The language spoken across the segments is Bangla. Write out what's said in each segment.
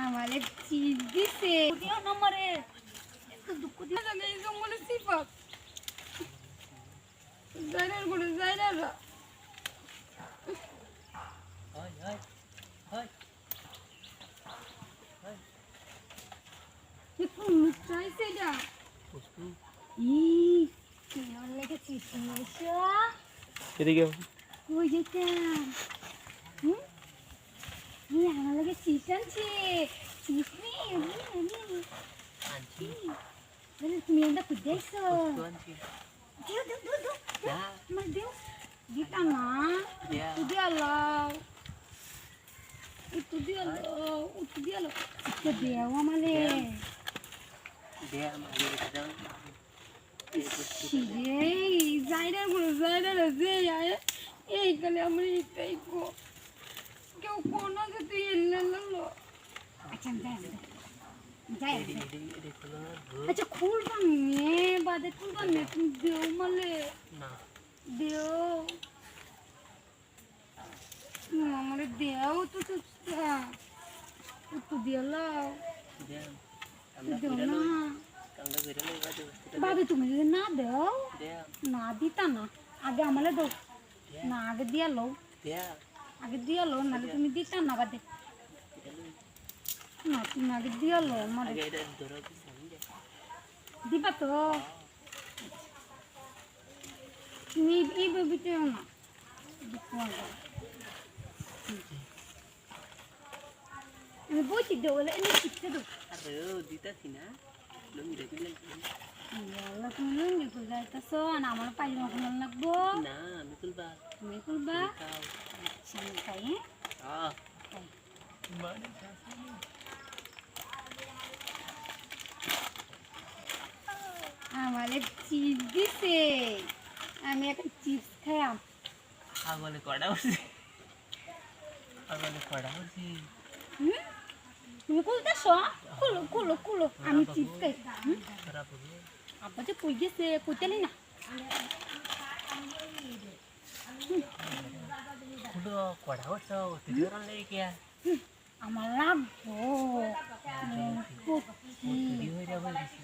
আমারে চিজ দিছে। দিও নম্বরে একটু দুঃখ দিও না এই জঙ্গলে সিফাত। জাইনারগুলো জাইনার হয় হয় হয় একটু মিষ্টাই সেটা বস্তু ই কেমন লেগে এদিকে কই যেতাম? হুম ই আমার লাগে আনছে। নেই তুমি এটা বস্তু আনছি। দিও দিও দিও দিও। যা। আমার দিও। দিতা না একটু দিয়ে আলাও একটু দিয়ে আলাও একটু দিয়ে একটু দেও যাইরা যে এই কালে আমরা এটাই কো। কেউ কোনো আচ্ছা যাই আচ্ছা খুলবা বাদে খুলবা তুমি দেও মালে। দেও। আমার দেও তো তো একটু লাও দেয়া দেও। না। আমরা তুমি যদি না দেও না দিতা না আগে আমালে দাও। না আগে দিয়া লো দেয়া আগে দিয়া লো নাহলে তুমি দিতা না বাদে। না, তুমি আগে দিয়া লো সামনে দিবা তো। তুমি এই বেবিতে না। আমি বলছি দেবো, এনে শিখতে দেবো। দিতাছি না। আমার লাগবো। না আমি তুলবা তুমি খুলবা খাও। আচ্ছা হ্যাঁ? মানে আমারে চিপস দিছে। আমি একটা চিপস খাইয়াম। আগলে কড়া বসে। আগলে কড়া বসে। তুমি খুলতেছো? খুলো খুলো খুলো। আমি চিপস খাই। খারাপ হবে। আব্বা যে কই গেছে কইতেলি না খুলো কড়া বসে তুই ধরন লেগে গিয়া আমার লাগবো তুই হয়ে যাবে বেশি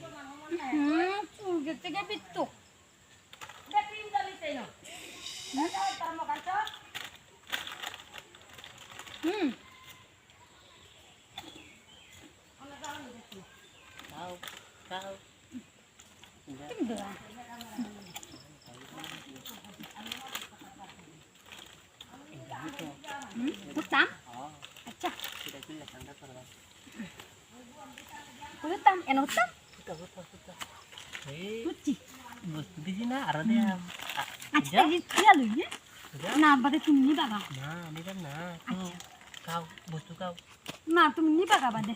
হুম চুলকে থেকে আমি না তুমি নি বাবা না নিলাম না খাও বস্তু খাও না তুমি নি বাবা বাদে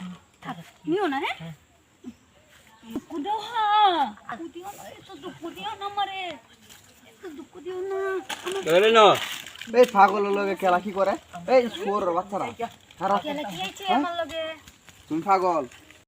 নিও না হ্যাঁ। কুদো হ্যাঁ কুদিও না। এত দুঃখ দিও না মারে এত দুঃখ দিও না আমার ধরে না এই পাগলের লগে খেলা কি করে এই সোর বাচ্চারা আমার লগে? তুমি পাগল।